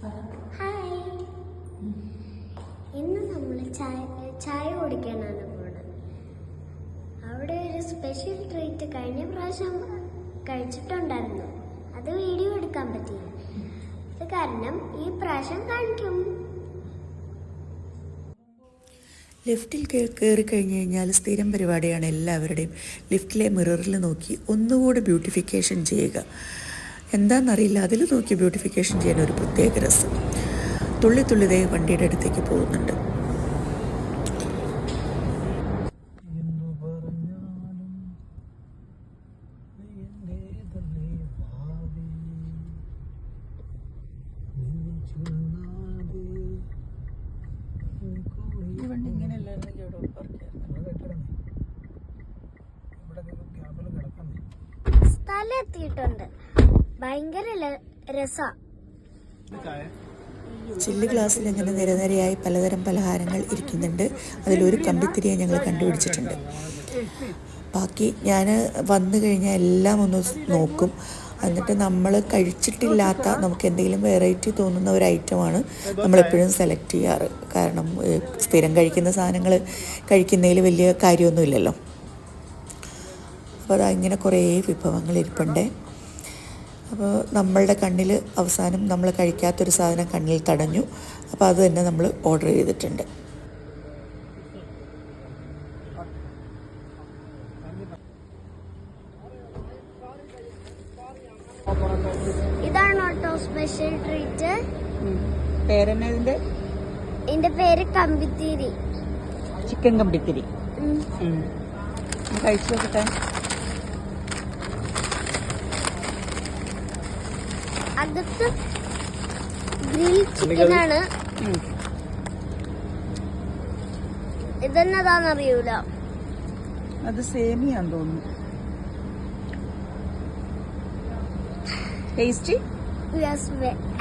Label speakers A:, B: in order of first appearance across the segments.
A: Hi. ഇന്ന് നമ്മൾ ചായ ചായ കുടിക്കാനാണ് പോണത്. അവിടെ ഒരു സ്പെഷ്യൽ ട്രീറ്റ് കഴിഞ്ഞ പ്രാവശ്യം കഴിച്ചിട്ടുണ്ടായിരുന്നു. അത് വീഡിയോ എടുക്കാൻ പറ്റിയില്ല അത് കാരണം ഈ പ്രാവശ്യം കാണിക്കും.
B: ലിഫ്റ്റിൽ കയറി കഴിഞ്ഞ് കഴിഞ്ഞാൽ സ്ഥിരം പരിപാടിയാണ് എല്ലാവരുടെയും. ലിഫ്റ്റിലെ മിററിൽ നോക്കി ഒന്നുകൂടി ബ്യൂട്ടിഫിക്കേഷൻ ചെയ്യുക. എന്താണെന്നറിയില്ല അതിൽ നോക്കി ബ്യൂട്ടിഫിക്കേഷൻ ചെയ്യാൻ ഒരു പ്രത്യേക രസം. തുള്ളി തുള്ളി ദേ വണ്ടിയുടെ അടുത്തേക്ക് പോകുന്നുണ്ട്.
A: സ്ഥലം എത്തിയിട്ടുണ്ട്. ഭയങ്കര രസാ.
B: ചില്ല് ഗ്ലാസ്സിൽ ഇങ്ങനെ നിരനിരയായി പലതരം പലഹാരങ്ങൾ ഇരിക്കുന്നുണ്ട്. അതിലൊരു കമ്പിത്തിരിയെ ഞങ്ങൾ കണ്ടുപിടിച്ചിട്ടുണ്ട്. ബാക്കി ഞാൻ വന്നു കഴിഞ്ഞാൽ എല്ലാം ഒന്ന് നോക്കും. എന്നിട്ട് നമ്മൾ കഴിച്ചിട്ടില്ലാത്ത നമുക്ക് എന്തെങ്കിലും വെറൈറ്റി തോന്നുന്ന ഒരു ഐറ്റമാണ് നമ്മളെപ്പോഴും സെലക്ട് ചെയ്യാറ്. കാരണം സ്ഥിരം കഴിക്കുന്ന സാധനങ്ങൾ കഴിക്കുന്നതിൽ വലിയ കാര്യമൊന്നുമില്ലല്ലോ. അപ്പോൾ അതാ ഇങ്ങനെ കുറേ വിഭവങ്ങൾ ഇരിപ്പുണ്ട്. അപ്പോൾ നമ്മളുടെ കണ്ണിൽ അവസാനം നമ്മൾ കഴിക്കാത്തൊരു സാധനം കണ്ണിൽ തടഞ്ഞു. അപ്പോൾ അത് തന്നെ നമ്മൾ ഓർഡർ ചെയ്തിട്ടുണ്ട്.
A: ഇതാണ് സ്പെഷ്യൽ ട്രീറ്റ് എന്റെ പേര് കമ്പിത്തിരി.
C: ചിക്കൻ കമ്പിത്തിരി. കഴിച്ചു നോക്കട്ടെ.
A: അകത്ത് ഗ്രിൽ ചിക്കൻ ആണ്. ഇതെന്നതാന്നറിയൂല.
C: അത് സേമിയാന്ന് തോന്നുന്നു. Tasty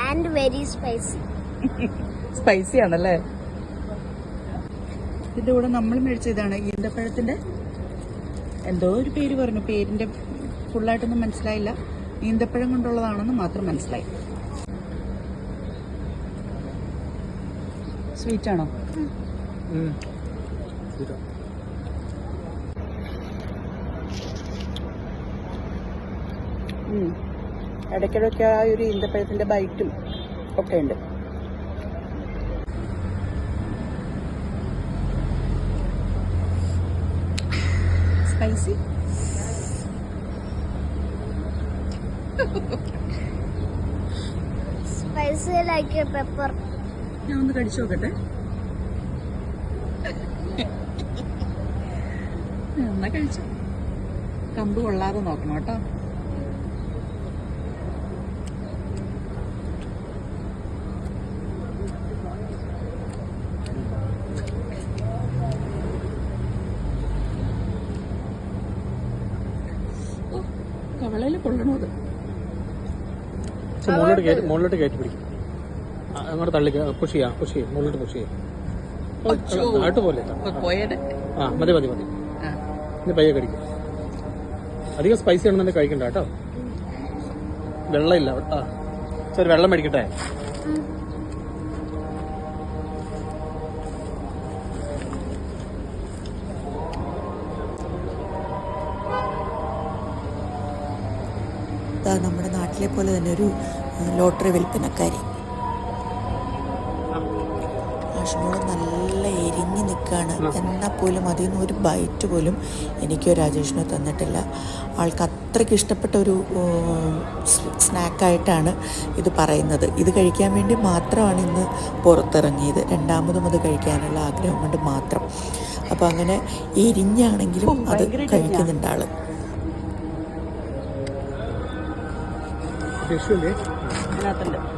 A: and very spicy
C: spicy ആണല്ലേ? ഇതിന്റെ കൂടെ നമ്മൾ മേടിച്ച ഇതാണ് ഈന്തപ്പഴത്തിന്റെ എന്തോ ഒരു പേര് പറഞ്ഞു. പേരിന്റെ ഫുള്ളായിട്ടൊന്നും മനസ്സിലായില്ല. ഈന്തപ്പഴം കൊണ്ടുള്ളതാണെന്ന് മാത്രം മനസ്സിലായി. സ്വീറ്റ് ആണോ ഉം. ഇടയ്ക്കിടയ്ക്ക് ആ ഒരു ഈന്തപ്പഴത്തിന്റെ ബൈറ്റും ഒക്കെ ഉണ്ട്. Spicy
A: spicy like pepper.
C: ഞാൻ ഒന്ന് കടിച്ചു നോക്കട്ടെ. എന്നാ കഴിച്ചു? കമ്പ് കൊള്ളാതെ നോക്കണം കേട്ടോ. കവളയിൽ കൊള്ളണോ അത്?
D: പക്ഷെ മുകളിലോട്ട് കയറ്റി മുകളിലോട്ട് കയറ്റി പിടിക്കും. അങ്ങോട്ട് തള്ളിക്ക് പുഷ് ചെയ്യാം പുഷ് ചെയ്യാം. മുകളിലോട്ട് പുഷ് ചെയ്യാം. ആട്ട് പോലെ. ആ മതി മതി മതി. ഇനി പയ്യെ കടിക്കും. അധികം സ്പൈസി ആണെന്നുണ്ടെങ്കിൽ കഴിക്കണ്ട കേട്ടോ. വെള്ളമില്ല. ആ ശരി വെള്ളം മേടിക്കട്ടെ?
B: നമ്മുടെ നാട്ടിലെ പോലെ തന്നെ ഒരു ലോട്ടറി വിൽപ്പനക്കാരി. ആഷ്മോൾ നല്ല എരിഞ്ഞു നിൽക്കുകയാണ് എന്നാൽ പോലും അതിൽ നിന്ന് ഒരു ബൈറ്റ് പോലും എനിക്കോ രാജേഷിനോ തന്നിട്ടില്ല. ആൾക്ക് അത്രയ്ക്ക് ഇഷ്ടപ്പെട്ട ഒരു സ്നാക്കായിട്ടാണ് ഇത് പറയുന്നത്. ഇത് കഴിക്കാൻ വേണ്ടി മാത്രമാണ് ഇന്ന് പുറത്തിറങ്ങിയത്. രണ്ടാമതും അത് കഴിക്കാനുള്ള ആഗ്രഹം കൊണ്ട് മാത്രം. അപ്പോൾ അങ്ങനെ എരിഞ്ഞാണെങ്കിലും അത് കഴിക്കുന്നുണ്ട് ആൾ.
D: ടിഷ്യൂ ഇല്ലേ
C: അതിനകത്തുണ്ട്.